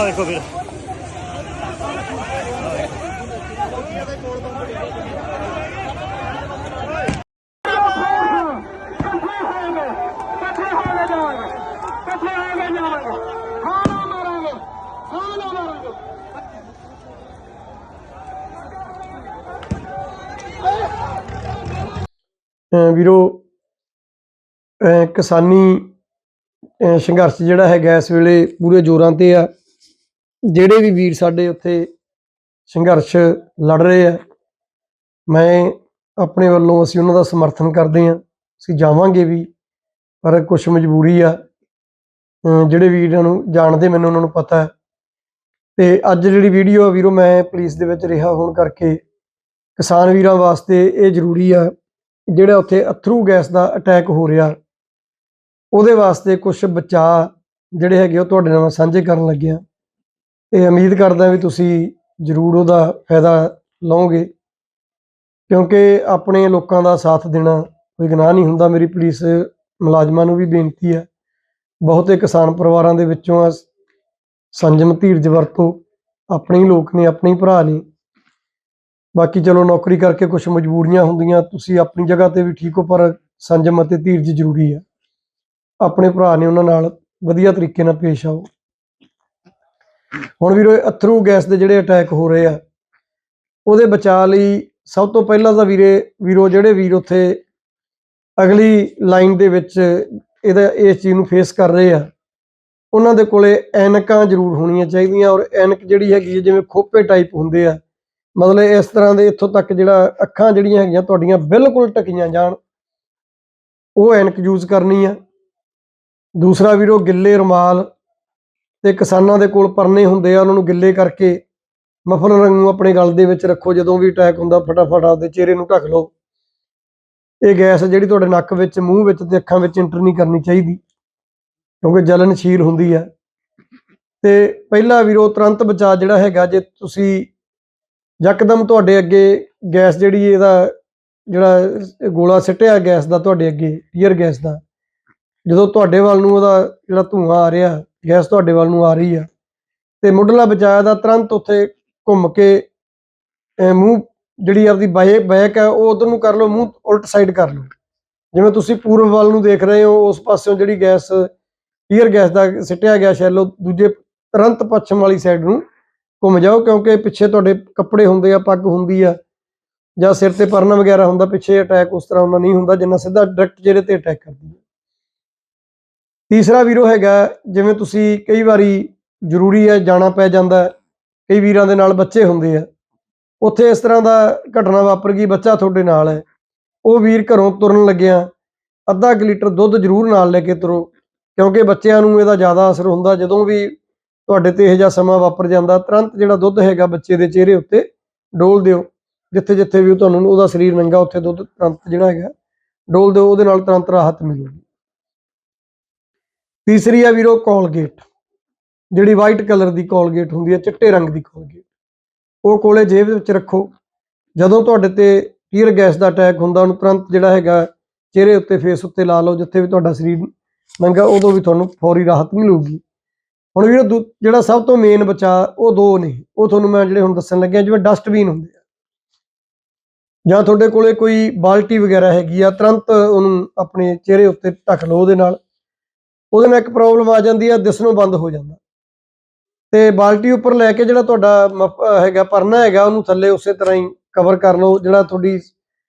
ਆ ਵੇਖੋ ਵੀਰ। ਵੀਰੋ ਕਿਸਾਨੀ ਸੰਘਰਸ਼ ਜਿਹੜਾ ਹੈਗਾ ਇਸ ਵੇਲੇ ਪੂਰੇ ਜ਼ੋਰਾਂ ਤੇ ਆ। ਜਿਹੜੇ ਵੀ ਵੀਰ ਸਾਡੇ ਉੱਥੇ ਸੰਘਰਸ਼ ਲੜ ਰਹੇ ਆ, ਮੈਂ ਆਪਣੇ ਵੱਲੋਂ ਅਸੀਂ ਉਹਨਾਂ ਦਾ ਸਮਰਥਨ ਕਰਦੇ ਆ ਅਸੀਂ ਜਾਵਾਂਗੇ ਵੀ, ਪਰ ਕੁਝ ਮਜਬੂਰੀ ਆ। ਜਿਹੜੇ ਵੀਰਾਂ ਨੂੰ ਜਾਣਦੇ ਮੈਨੂੰ, ਉਹਨਾਂ ਨੂੰ ਪਤਾ ਹੈ। ਤੇ ਅੱਜ ਜਿਹੜੀ ਵੀਡੀਓ ਆ ਵੀਰੋ, ਮੈਂ ਪੁਲਿਸ ਦੇ ਵਿੱਚ ਰਿਹਾ ਹੋਣ ਕਰਕੇ ਕਿਸਾਨ ਵੀਰਾਂ ਵਾਸਤੇ ਇਹ ਜ਼ਰੂਰੀ ਆ, ਜਿਹੜਾ ਉੱਥੇ ਅਥਰੂ ਗੈਸ ਦਾ ਅਟੈਕ ਹੋ ਰਿਹਾ, ਉਹਦੇ ਵਾਸਤੇ ਕੁਝ ਬਚਾ ਜਿਹੜੇ ਹੈਗੇ ਉਹ ਤੁਹਾਡੇ ਨਾਲ ਸਾਂਝੇ ਕਰਨ ਲੱਗਿਆ। ਤੇ ਉਮੀਦ ਕਰਦਾ ਵੀ ਤੁਸੀਂ ਜ਼ਰੂਰ ਉਹਦਾ ਫਾਇਦਾ ਲਓਗੇ, ਕਿਉਂਕਿ ਆਪਣੇ ਲੋਕਾਂ ਦਾ ਸਾਥ ਦੇਣਾ ਕੋਈ ਗੁਨਾਹ ਨਹੀਂ ਹੁੰਦਾ। ਮੇਰੀ ਪੁਲਿਸ ਮੁਲਾਜ਼ਮਾਂ ਨੂੰ ਵੀ ਬੇਨਤੀ ਹੈ, ਬਹੁਤੇ ਕਿਸਾਨ ਪਰਿਵਾਰਾਂ ਦੇ ਵਿੱਚੋਂ ਆ, ਸੰਜਮ ਧੀਰਜ ਵਰਤੋ, ਆਪਣੇ ਹੀ ਲੋਕ ਨੇ, ਆਪਣੇ ਹੀ ਭਰਾ ਨੇ। ਬਾਕੀ ਚਲੋ ਨੌਕਰੀ ਕਰਕੇ ਕੁਝ ਮਜਬੂਰੀਆਂ ਹੁੰਦੀਆਂ, ਤੁਸੀਂ ਆਪਣੀ ਜਗ੍ਹਾ ਤੇ ਵੀ ਠੀਕ ਹੋ, ਪਰ ਸੰਜਮ ਅਤੇ ਧੀਰਜ ਜ਼ਰੂਰੀ ਹੈ। ਆਪਣੇ ਭਰਾ ਨੇ ਉਹਨਾਂ ਨਾਲ ਵਧੀਆ ਤਰੀਕੇ ਨਾਲ ਪੇਸ਼ ਆਓ। ਹੁਣ ਵੀਰੋ ਅਥਰੂ ਗੈਸ ਦੇ ਜਿਹੜੇ ਅਟੈਕ ਹੋ ਰਹੇ ਆ, ਉਹਦੇ ਬਚਾਅ ਲਈ ਸਭ ਤੋਂ ਪਹਿਲਾਂ ਤਾਂ ਵੀਰੇ, ਵੀਰੋ, ਜਿਹੜੇ ਵੀਰ ਉੱਥੇ ਅਗਲੀ ਲਾਈਨ ਦੇ ਵਿੱਚ ਇਹਦਾ, ਇਸ ਚੀਜ਼ ਨੂੰ ਫੇਸ ਕਰ ਰਹੇ ਆ, ਉਹਨਾਂ ਦੇ ਕੋਲੇ ਐਨਕਾਂ ਜ਼ਰੂਰ ਹੋਣੀਆਂ ਚਾਹੀਦੀਆਂ ਔਰ ਐਨਕ ਜਿਹੜੀ ਹੈਗੀ ਹੈ ਜਿਵੇਂ ਖੋਪੇ ਟਾਈਪ ਹੁੰਦੇ ਆ, ਮਤਲਬ ਇਸ ਤਰ੍ਹਾਂ ਦੇ ਇੱਥੋਂ ਤੱਕ ਜਿਹੜਾ ਅੱਖਾਂ ਜਿਹੜੀਆਂ ਹੈਗੀਆਂ ਤੁਹਾਡੀਆਂ ਬਿਲਕੁਲ ਟਕੀਆਂ ਜਾਣ, ਉਹ ਐਨਕ ਯੂਜ਼ ਕਰਨੀ ਆ। ਦੂਸਰਾ ਵੀਰੋ, ਗਿੱਲੇ ਰੁਮਾਲ ਤੇ ਕਿਸਾਨਾਂ ਦੇ ਕੋਲ ਪਰਨੇ ਹੁੰਦੇ ਆ, ਉਹਨਾਂ ਨੂੰ ਗਿੱਲੇ ਕਰਕੇ ਮਫਲਰ ਨੂੰ ਆਪਣੇ ਗਲ ਦੇ ਵਿੱਚ ਰੱਖੋ, ਜਦੋਂ ਵੀ ਅਟੈਕ ਹੁੰਦਾ ਫਟਾਫਟ ਆਪਦੇ ਚਿਹਰੇ ਨੂੰ ਢੱਕ ਲਓ। ਇਹ ਗੈਸ ਜਿਹੜੀ ਤੁਹਾਡੇ ਨੱਕ ਵਿੱਚ, ਮੂੰਹ ਵਿੱਚ ਤੇ ਅੱਖਾਂ ਵਿੱਚ ਇੰਟਰ ਨਹੀਂ ਕਰਨੀ ਚਾਹੀਦੀ, ਕਿਉਂਕਿ ਜਲਨਸ਼ੀਲ ਹੁੰਦੀ ਆ। ਤੇ ਪਹਿਲਾ ਵੀਰੋ, ਤੁਰੰਤ ਬਚਾਅ ਜਿਹੜਾ ਹੈਗਾ, ਜੇ ਤੁਸੀਂ ਯਕਦਮ ਤੁਹਾਡੇ ਅੱਗੇ ਗੈਸ ਜਿਹੜੀ ਇਹਦਾ, ਜਿਹੜਾ ਗੋਲਾ ਸਿੱਟਿਆ ਗੈਸ ਦਾ ਤੁਹਾਡੇ ਅੱਗੇ ਟੀਅਰ ਗੈਸ ਦਾ, ਜਦੋਂ ਤੁਹਾਡੇ ਵੱਲ ਨੂੰ ਉਹਦਾ ਜਿਹੜਾ ਧੂਆਂ ਆ ਰਿਹਾ ਗੈਸ ਤੁਹਾਡੇ ਵੱਲ ਨੂੰ ਆ ਰਹੀ ਆ। ਤੇ ਮੁੱਢਲਾ ਬਚਾਅ ਦਾ ਤੁਰੰਤ ਉੱਥੇ ਘੁੰਮ ਕੇ ਮੂੰਹ ਜਿਹੜੀ ਆਪਦੀ ਬਾਏ ਬੈਕ ਹੈ ਉਹ ਉਧਰ ਨੂੰ ਕਰ ਲਓ, ਮੂੰਹ ਉਲਟ ਸਾਈਡ ਕਰ ਲਓ। ਜਿਵੇਂ ਤੁਸੀਂ ਪੂਰਬ ਵੱਲ ਨੂੰ ਦੇਖ ਰਹੇ ਹੋ, ਉਸ ਪਾਸਿਓਂ ਜਿਹੜੀ ਗੈਸ ਟੀਅਰ ਗੈਸ ਦਾ ਸਿੱਟਿਆ ਗਿਆ ਸ਼ੈਲੋ ਦੂਜੇ ਤੁਰੰਤ ਪੱਛਮ ਵਾਲੀ ਸਾਈਡ ਨੂੰ ਘੁੰਮ ਜਾਓ, ਕਿਉਂਕਿ ਪਿੱਛੇ ਤੁਹਾਡੇ ਕੱਪੜੇ ਹੁੰਦੇ ਆ, ਪੱਗ ਹੁੰਦੀ ਆ, ਜਾਂ ਸਿਰ ਤੇ ਪਰਨਾ ਵਗੈਰਾ ਹੁੰਦਾ, ਪਿੱਛੇ ਅਟੈਕ ਉਸ ਤਰ੍ਹਾਂ ਉਹਨਾਂ ਨਹੀਂ ਹੁੰਦਾ, ਜਿੰਨਾ ਸਿੱਧਾ ਡਾਇਰੈਕਟ ਚਿਹਰੇ ਤੇ ਅਟੈਕ ਕਰਦੀ ਹੈ ਤੀਸਰਾ ਵੀਰੋ ਹੈਗਾ, ਜਿਵੇਂ ਤੁਸੀਂ ਕਈ ਵਾਰੀ ਜ਼ਰੂਰੀ ਹੈ ਜਾਣਾ ਪੈ ਜਾਂਦਾ ਕਈ ਵੀਰਾਂ ਦੇ ਨਾਲ ਬੱਚੇ ਹੁੰਦੇ ਆ, ਉੱਥੇ ਇਸ ਤਰ੍ਹਾਂ ਦਾ ਘਟਨਾ ਵਾਪਰ ਗਈ, ਬੱਚਾ ਤੁਹਾਡੇ ਨਾਲ ਹੈ, ਉਹ ਵੀਰ ਘਰੋਂ ਤੁਰਨ ਲੱਗਿਆ, ਅੱਧਾ ਕੁ ਲੀਟਰ ਦੁੱਧ ਜ਼ਰੂਰ ਨਾਲ ਲੈ ਕੇ ਤੁਰੋ, ਕਿਉਂਕਿ ਬੱਚਿਆਂ ਨੂੰ ਇਹਦਾ ਜ਼ਿਆਦਾ ਅਸਰ ਹੁੰਦਾ, ਜਦੋਂ ਵੀ ਤੁਹਾਡੇ ਤੇ ਇਹ ਜਿਹਾ ਸਮਾਂ ਵਾਪਰ ਜਾਂਦਾ, ਤੁਰੰਤ ਜਿਹੜਾ ਦੁੱਧ ਹੈਗਾ ਬੱਚੇ ਦੇ ਚਿਹਰੇ ਉੱਤੇ ਡੋਲ ਦਿਓ ਜਿੱਥੇ ਜਿੱਥੇ ਵੀ ਤੁਹਾਨੂੰ ਉਹਦਾ ਸਰੀਰ ਨੰਗਾ, ਉੱਥੇ ਦੁੱਧ ਤੁਰੰਤ ਜਿਹੜਾ ਹੈਗਾ, ਡੋਲ ਦਿਓ, ਉਹਦੇ ਨਾਲ ਤੁਰੰਤ ਰਾਹਤ ਮਿਲੂਗੀ। ਤੀਸਰੀ ਆ ਵੀਰੋ ਕੋਲਗੇਟ ਜਿਹੜੀ ਵਾਈਟ ਕਲਰ ਦੀ ਕੋਲਗੇਟ ਹੁੰਦੀ ਹੈ ਚਿੱਟੇ ਰੰਗ ਦੀ ਕੋਲਗੇਟ ਉਹ ਕੋਲੇ ਜੇਬ ਵਿੱਚ ਰੱਖੋ। ਜਦੋਂ ਤੁਹਾਡੇ ਤੇ ਟੀਅਰ ਗੈਸ ਦਾ ਅਟੈਕ ਹੁੰਦਾ, ਉਹਨੂੰ ਤੁਰੰਤ ਜਿਹੜਾ ਹੈਗਾ ਚਿਹਰੇ ਉੱਤੇ ਫੇਸ ਉੱਤੇ ਲਾ ਲਓ, ਜਿੱਥੇ ਵੀ ਤੁਹਾਡਾ ਸਰੀਰ ਨੰਗਾ, ਉਦੋਂ ਵੀ ਤੁਹਾਨੂੰ ਫੌਰੀ ਰਾਹਤ ਮਿਲੂਗੀ। ਹੁਣ ਵੀਰੋ, ਦੂ- ਜਿਹੜਾ ਸਭ ਤੋਂ ਮੇਨ ਬਚਾ ਉਹ ਦੋ ਨੇ। ਉਹ ਤੁਹਾਨੂੰ ਮੈਂ ਜਿਹੜੇ ਹੁਣ ਦੱਸਣ ਲੱਗਿਆ, ਜਿਵੇਂ ਡਸਟਬਿਨ ਹੁੰਦੇ ਆ। ਜਾਂ ਤੁਹਾਡੇ ਕੋਲੇ ਕੋਈ ਬਾਲਟੀ ਵਗੈਰਾ ਹੈਗੀ ਆ, ਤੁਰੰਤ ਉਹਨੂੰ ਆਪਣੇ ਚਿਹਰੇ ਉੱਤੇ ਢੱਕ ਲਓ ਉਹਦੇ ਨਾਲ। ਉਹਦੇ ਨਾਲ ਇੱਕ ਪ੍ਰੋਬਲਮ ਆ ਜਾਂਦੀ ਆ ਦਿਸਣੋਂ ਬੰਦ ਹੋ ਜਾਂਦਾ। ਤੇ ਬਾਲਟੀ ਉੱਪਰ ਲੈ ਕੇ ਜਿਹੜਾ ਤੁਹਾਡਾ ਮਫ- ਹੈਗਾ, ਪਰਨਾ ਹੈਗਾ, ਉਹਨੂੰ ਥੱਲੇ ਉਸੇ ਤਰ੍ਹਾਂ ਹੀ ਕਵਰ ਕਰ ਲਓ, ਜਿਹੜਾ ਤੁਹਾਡੀ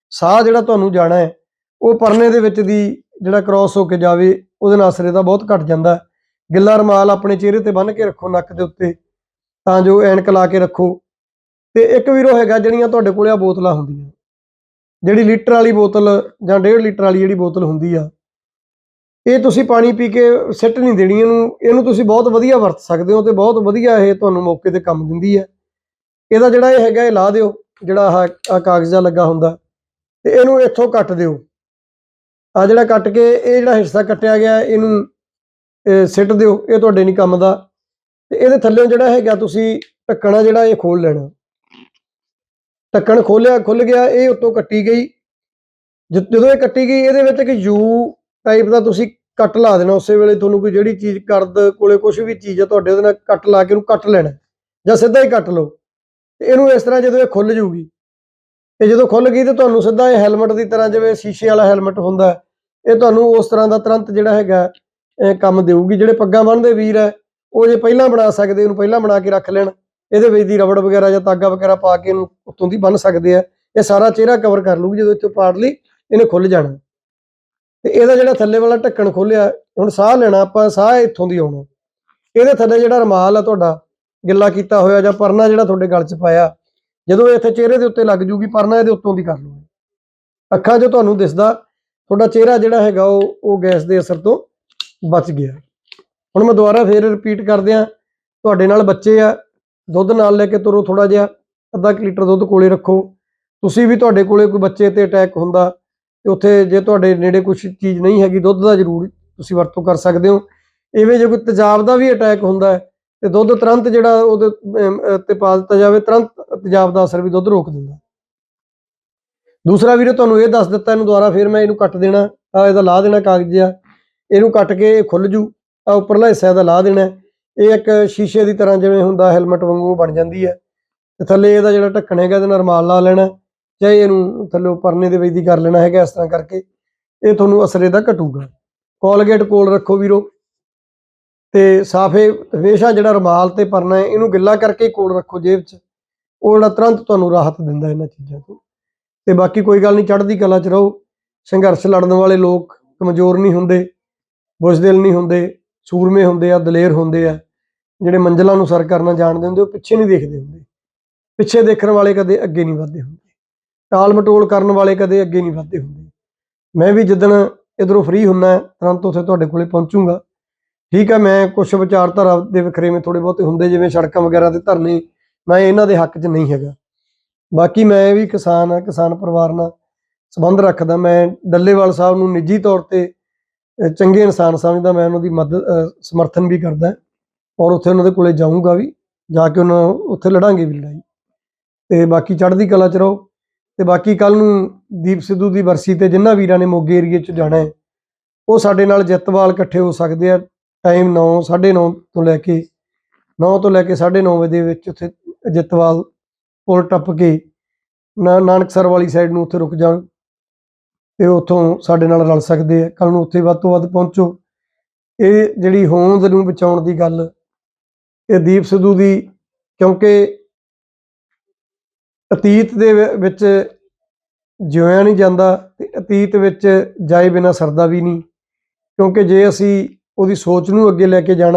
ਸਾਹ ਜਿਹੜਾ ਤੁਹਾਨੂੰ ਜਾਣਾ ਹੈ, ਉਹ ਪਰਨੇ ਦੇ ਵਿੱਚ ਦੀ ਜਿਹੜਾ ਕ੍ਰਾਸ ਹੋ ਕੇ ਜਾਵੇ, ਉਹਦੇ ਨਾਲ ਅਸਰ ਇਹਦਾ ਬਹੁਤ ਘਟ ਜਾਂਦਾ। ਗਿੱਲਾ ਰਮਾਲ ਆਪਣੇ ਚਿਹਰੇ ਤੇ ਬੰਨ੍ਹ ਕੇ ਰੱਖੋ ਨੱਕ ਦੇ ਉੱਤੇ, ਤਾਂ ਜੋ ਐਨਕ ਲਾ ਕੇ ਰੱਖੋ। ਤੇ ਇੱਕ ਵੀਰੋ ਹੈਗਾ, ਜਿਹੜੀਆਂ ਤੁਹਾਡੇ ਕੋਲੇ ਆ ਬੋਤਲਾਂ ਹੁੰਦੀਆਂ। ਜਿਹੜੀ ਲੀਟਰ ਵਾਲੀ ਬੋਤਲ ਜਾਂ 1.5 ਲੀਟਰ ਵਾਲੀ ਜਿਹੜੀ ਬੋਤਲ ਹੁੰਦੀ ਆ ਇਹ ਤੁਸੀਂ ਪਾਣੀ ਪੀ ਕੇ ਸਿੱਟ ਨਹੀਂ ਦੇਣੀ ਇਹਨੂੰ ਇਹਨੂੰ ਤੁਸੀਂ ਬਹੁਤ ਵਧੀਆ ਵਰਤ ਸਕਦੇ ਹੋ ਤੇ ਬਹੁਤ ਵਧੀਆ ਇਹ ਤੁਹਾਨੂੰ ਮੌਕੇ ਤੇ ਕੰਮ ਦਿੰਦੀ ਹੈ। ਇਹਦਾ ਜਿਹੜਾ ਇਹ ਹੈਗਾ, ਇਹ ਲਾ ਦਿਓ, ਜਿਹੜਾ ਆਹ ਕਾਗਜ਼ਾ ਲੱਗਾ ਹੁੰਦਾ, ਤੇ ਇਹਨੂੰ ਇੱਥੋਂ ਕੱਟ ਦਿਓ। ਆ ਜਿਹੜਾ ਕੱਟ ਕੇ, ਇਹ ਜਿਹੜਾ ਹਿੱਸਾ ਕੱਟਿਆ ਗਿਆ, ਇਹਨੂੰ ਸਿੱਟ ਦਿਓ, ਇਹ ਤੁਹਾਡੇ ਨਹੀਂ ਕੰਮ ਦਾ। ਤੇ ਇਹਦੇ ਥੱਲੇ ਜਿਹੜਾ ਹੈਗਾ, ਤੁਸੀਂ ਢੱਕਣਾ ਜਿਹੜਾ, ਇਹ ਖੋਲ ਲੈਣਾ। ਢੱਕਣ ਖੋਲਿਆ ਖੁੱਲ ਗਿਆ, ਇਹ ਉੱਤੋਂ ਕੱਟੀ ਗਈ। ਜਦੋਂ ਇਹ ਕੱਟੀ ਗਈ, ਇਹਦੇ ਵਿੱਚ ਇੱਕ ਯੂ ਟਾਈਪ ਦਾ ਤੁਸੀਂ ਕੱਟ ਲਾ ਦੇਣਾ, ਉਸੇ ਵੇਲੇ ਤੁਹਾਨੂੰ ਕੋਈ ਜਿਹੜੀ ਚੀਜ਼ ਕਰਦ ਕੋਲੇ ਕੁਝ ਵੀ ਚੀਜ਼ ਆ, ਤੁਹਾਡੇ ਉਹਦੇ ਨਾਲ ਕੱਟ ਲਾ ਕੇ ਉਹਨੂੰ ਕੱਟ ਲੈਣਾ ਜਾਂ ਸਿੱਧਾ ਹੀ ਕੱਟ ਲਓ। ਤੇ ਇਹਨੂੰ ਇਸ ਤਰ੍ਹਾਂ ਜਦੋਂ ਇਹ ਖੁੱਲ ਜੂਗੀ ਤੇ ਜਦੋਂ ਖੁੱਲ ਗਈ ਤੇ ਤੁਹਾਨੂੰ ਸਿੱਧਾ ਇਹ ਹੈਲਮਟ ਦੀ ਤਰ੍ਹਾਂ ਜਿਵੇਂ ਸ਼ੀਸ਼ੇ ਵਾਲਾ ਹੈਲਮਟ ਹੁੰਦਾ ਇਹ ਤੁਹਾਨੂੰ ਉਸ ਤਰ੍ਹਾਂ ਦਾ ਤੁਰੰਤ ਜਿਹੜਾ ਹੈਗਾ ਕੰਮ ਦੇਊਗੀ। ਜਿਹੜੇ ਪੱਗਾਂ ਬੰਨ੍ਹਦੇ ਵੀਰ ਹੈ, ਉਹ ਜੇ ਪਹਿਲਾਂ ਬਣਾ ਸਕਦੇ ਉਹਨੂੰ ਪਹਿਲਾਂ ਬਣਾ ਕੇ ਰੱਖ ਲੈਣ। ਇਹਦੇ ਵਿੱਚ ਦੀ ਰਬੜ ਵਗੈਰਾ ਜਾਂ ਤਾਗਾ ਵਗੈਰਾ ਪਾ ਕੇ ਇਹਨੂੰ ਉੱਤੋਂ ਦੀ ਬੰਨ ਸਕਦੇ ਆ ਇਹ ਸਾਰਾ ਚਿਹਰਾ ਕਵਰ ਕਰ ਲੂਗੀ ਜਦੋਂ ਇੱਥੋਂ ਪਾੜ ਲਈ, ਇਹਨੇ ਖੁੱਲ ਜਾਣਾ। ਤੇ ਇਹਦਾ ਜਿਹੜਾ ਥੱਲੇ ਵਾਲਾ ਢੱਕਣ ਖੋਲਿਆ, ਹੁਣ ਸਾਹ ਲੈਣਾ ਆਪਾਂ, ਸਾਹ ਇੱਥੋਂ ਦੀ ਆਉਣਾ। ਇਹਦੇ ਥੱਲੇ ਜਿਹੜਾ ਰਮਾਲ ਆ ਤੁਹਾਡਾ, ਗਿੱਲਾ ਕੀਤਾ ਹੋਇਆ ਜਾਂ ਪਰਨਾ ਜਿਹੜਾ ਤੁਹਾਡੇ ਗਲ 'ਚ ਪਾਇਆ, ਜਦੋਂ ਇਹ ਇੱਥੇ ਚਿਹਰੇ ਦੇ ਉੱਤੇ ਲੱਗ ਜੂਗੀ, ਪਰਨਾ ਇਹਦੇ ਉੱਤੋਂ ਦੀ ਕਰ ਲਓ ਅੱਖਾਂ 'ਚ ਤੁਹਾਨੂੰ ਦਿਸਦਾ, ਤੁਹਾਡਾ ਚਿਹਰਾ ਜਿਹੜਾ ਹੈਗਾ ਉਹ ਉਹ ਗੈਸ ਦੇ ਅਸਰ ਤੋਂ ਬਚ ਗਿਆ। ਹੁਣ ਮੈਂ ਦੁਬਾਰਾ ਫੇਰ ਰਿਪੀਟ ਕਰਦਿਆਂ ਤੁਹਾਡੇ ਨਾਲ ਬੱਚੇ ਆ, ਦੁੱਧ ਨਾਲ ਲੈ ਕੇ ਤੁਰੋ ਥੋੜਾ ਜਿਹਾ, ਅੱਧਾ ਕੁ ਲੀਟਰ ਦੁੱਧ ਕੋਲੇ ਰੱਖੋ। ਤੁਸੀਂ ਵੀ ਤੁਹਾਡੇ ਕੋਲੇ ਕੋਈ ਬੱਚੇ ਤੇ ਅਟੈਕ ਹੁੰਦਾ ਉੱਥੇ ਜੇ ਤੁਹਾਡੇ ਨੇੜੇ ਕੁਝ ਚੀਜ਼ ਨਹੀਂ ਹੈਗੀ, ਦੁੱਧ ਦਾ ਜ਼ਰੂਰ ਤੁਸੀਂ ਵਰਤੋਂ ਕਰ ਸਕਦੇ ਹੋ। ਇਵੇਂ ਜੇ ਕੋਈ ਤੇਜ਼ਾਬ ਦਾ ਵੀ ਅਟੈਕ ਹੁੰਦਾ ਹੈ, ਤੇ ਦੁੱਧ ਤੁਰੰਤ ਜਿਹੜਾ ਉਹਦੇ ਤੇ ਪਾ ਦਿੱਤਾ ਜਾਵੇ, ਤੁਰੰਤ ਤੇਜ਼ਾਬ ਦਾ ਅਸਰ ਵੀ ਦੁੱਧ ਰੋਕ ਦਿੰਦਾ। ਦੂਸਰਾ ਵੀਰੇ, ਤੁਹਾਨੂੰ ਇਹ ਦੱਸ ਦਿੱਤਾ, ਇਹਨੂੰ ਦੁਬਾਰਾ ਫਿਰ ਮੈਂ ਇਹਨੂੰ ਕੱਟ ਦੇਣਾ ਆ ਇਹਦਾ ਲਾ ਦੇਣਾ ਕਾਗਜ਼ ਆ ਇਹਨੂੰ ਕੱਟ ਕੇ ਇਹ ਖੁੱਲ ਜੂ ਆ ਉੱਪਰਲਾ ਹਿੱਸਾ ਇਹਦਾ ਲਾ ਦੇਣਾ। ਇਹ ਇੱਕ ਸ਼ੀਸ਼ੇ ਦੀ ਤਰ੍ਹਾਂ ਜਿਵੇਂ ਹੁੰਦਾ ਹੈਲਮਟ ਵਾਂਗੂ ਬਣ ਜਾਂਦੀ ਹੈ। ਤੇ ਥੱਲੇ ਇਹਦਾ ਜਿਹੜਾ ਢੱਕਣ ਹੈਗਾ, ਇਹਦੇ ਨਾਲ ਰੁਮਾਲ ਲਾ ਲੈਣਾ। ਚਾਹੇ ਇਹਨੂੰ ਥੱਲੇ ਪਰਨੇ ਦੇ ਵਿੱਚ ਦੀ ਕਰ ਲੈਣਾ ਹੈਗਾ ਇਸ ਤਰ੍ਹਾਂ ਕਰਕੇ, ਇਹ ਤੁਹਾਨੂੰ ਅਸਰ ਇਹਦਾ ਘਟੂਗਾ। ਕੋਲਗੇਟ ਕੋਲ ਰੱਖੋ ਵੀਰੋ। ਤੇ ਸਾਫੇ ਹਮੇਸ਼ਾ ਜਿਹੜਾ ਰੁਮਾਲ ਤੇ ਪਰਨਾ ਹੈ, ਇਹਨੂੰ ਗਿੱਲਾ ਕਰਕੇ ਕੋਲ ਰੱਖੋ ਜੇਬ 'ਚ। ਉਹ ਜਿਹੜਾ ਤੁਰੰਤ ਤੁਹਾਨੂੰ ਰਾਹਤ ਦਿੰਦਾ ਇਹਨਾਂ ਚੀਜ਼ਾਂ ਤੋਂ। ਤੇ ਬਾਕੀ ਕੋਈ ਗੱਲ ਨਹੀਂ, ਚੜ੍ਹਦੀ ਕਲਾ 'ਚ ਰਹੋ। ਸੰਘਰਸ਼ ਲੜਨ ਵਾਲੇ ਲੋਕ ਕਮਜ਼ੋਰ ਨਹੀਂ ਹੁੰਦੇ ਬੁਜ਼ਦਿਲ ਨਹੀਂ ਹੁੰਦੇ, ਸੂਰਮੇ ਹੁੰਦੇ ਆ, ਦਲੇਰ ਹੁੰਦੇ ਆ। ਜਿਹੜੇ ਮੰਜ਼ਲਾਂ ਨੂੰ ਸਰ ਕਰਨਾ ਜਾਣਦੇ ਹੁੰਦੇ, ਉਹ ਪਿੱਛੇ ਨਹੀਂ ਦੇਖਦੇ ਹੁੰਦੇ। ਪਿੱਛੇ ਦੇਖਣ ਵਾਲੇ ਕਦੇ ਅੱਗੇ ਨਹੀਂ ਵਧਦੇ ਹੁੰਦੇ। ਟਾਲ ਮਟੋਲ ਕਰਨ ਵਾਲੇ ਕਦੇ ਅੱਗੇ ਨਹੀਂ ਵੱਧਦੇ ਹੁੰਦੇ। ਮੈਂ ਵੀ ਜਿੱਦਣ ਇਧਰੋਂ ਫ੍ਰੀ ਹੁੰਨਾ ਤੁਰੰਤ ਉੱਥੇ ਤੁਹਾਡੇ ਕੋਲੇ ਪਹੁੰਚੂਗਾ। ਠੀਕ ਹੈ, ਮੈਂ ਕੁਝ ਵਿਚਾਰਧਾਰਾ ਦੇ ਵਖਰੇਵੇਂ ਥੋੜੇ ਬਹੁਤੇ ਹੁੰਦੇ, ਜਿਵੇਂ ਸੜਕਾਂ ਵਗੈਰਾ ਤੇ ਧਰਨੇ, ਮੈਂ ਇਹਨਾਂ ਦੇ ਹੱਕ 'ਚ ਨਹੀਂ ਹੈਗਾ। ਬਾਕੀ ਮੈਂ ਵੀ ਕਿਸਾਨ ਆ ਕਿਸਾਨ ਪਰਿਵਾਰ ਨਾਲ ਸੰਬੰਧ ਰੱਖਦਾ। ਮੈਂ ਡੱਲੇਵਾਲ ਸਾਹਿਬ ਨੂੰ ਨਿੱਜੀ ਤੌਰ ਤੇ ਚੰਗੇ ਇਨਸਾਨ ਸਮਝਦਾ, ਮੈਂ ਉਹਨਾਂ ਦੀ ਮਦਦ ਸਮਰਥਨ ਵੀ ਕਰਦਾ ਔਰ ਉੱਥੇ ਉਹਨਾਂ ਦੇ ਕੋਲੇ ਜਾਊਂਗਾ ਵੀ, ਜਾ ਕੇ ਉਹਨਾਂ ਉੱਥੇ ਲੜਾਂਗੇ ਵੀ ਲੜਾਈ। ਤੇ ਬਾਕੀ ਚੜ੍ਹਦੀ ਕਲਾ ਚ ਰਹੋ। ਤੇ ਬਾਕੀ ਕੱਲ ਨੂੰ ਦੀਪ ਸਿੱਧੂ ਦੀ ਵਰਸੀ ਤੇ ਜਿੰਨਾ ਵੀਰਾਂ ਨੇ ਮੋਗੇ ਏਰੀਏ ਚ ਜਾਣਾ ਹੈ, ਉਹ ਸਾਡੇ ਨਾਲ ਜਿੱਤਵਾਲ ਇਕੱਠੇ ਹੋ ਸਕਦੇ ਆ, ਟਾਈਮ 9 9:30 ਤੋਂ ਲੈ ਕੇ 9 ਤੋਂ ਲੈ ਕੇ 9:30 ਵਜੇ ਦੇ ਵਿੱਚ ਉੱਥੇ ਜਿੱਤਵਾਲ ਪੁਲ ਟੱਪ ਕੇ ਨਾ, ਨਾਨਕਸਰ ਵਾਲੀ ਸਾਈਡ ਨੂੰ ਉੱਥੇ ਰੁਕ ਜਾਣ ਤੇ ਉੱਥੋਂ ਸਾਡੇ ਨਾਲ ਰਲ ਸਕਦੇ ਆ। ਕੱਲ ਨੂੰ ਉੱਥੇ ਵੱਧ ਤੋਂ ਵੱਧ ਪਹੁੰਚੋ। ਇਹ ਜਿਹੜੀ ਹੋਂਦ ਨੂੰ ਬਚਾਉਣ ਦੀ ਗੱਲ, ਇਹ ਦੀਪ ਸਿੱਧੂ ਦੀ, ਕਿਉਂਕਿ ਅਤੀਤ ਦੇ ਵਿੱਚ ਜਿਉਇਆ ਨਹੀਂ ਜਾਂਦਾ ਤੇ ਅਤੀਤ ਵਿੱਚ ਜਾਏ ਬਿਨਾ ਸਰਦਾ ਵੀ ਨਹੀਂ। ਕਿਉਂਕਿ ਜੇ ਅਸੀਂ ਉਹਦੀ ਸੋਚ ਨੂੰ ਅੱਗੇ ਲੈ ਕੇ ਜਾਣਾ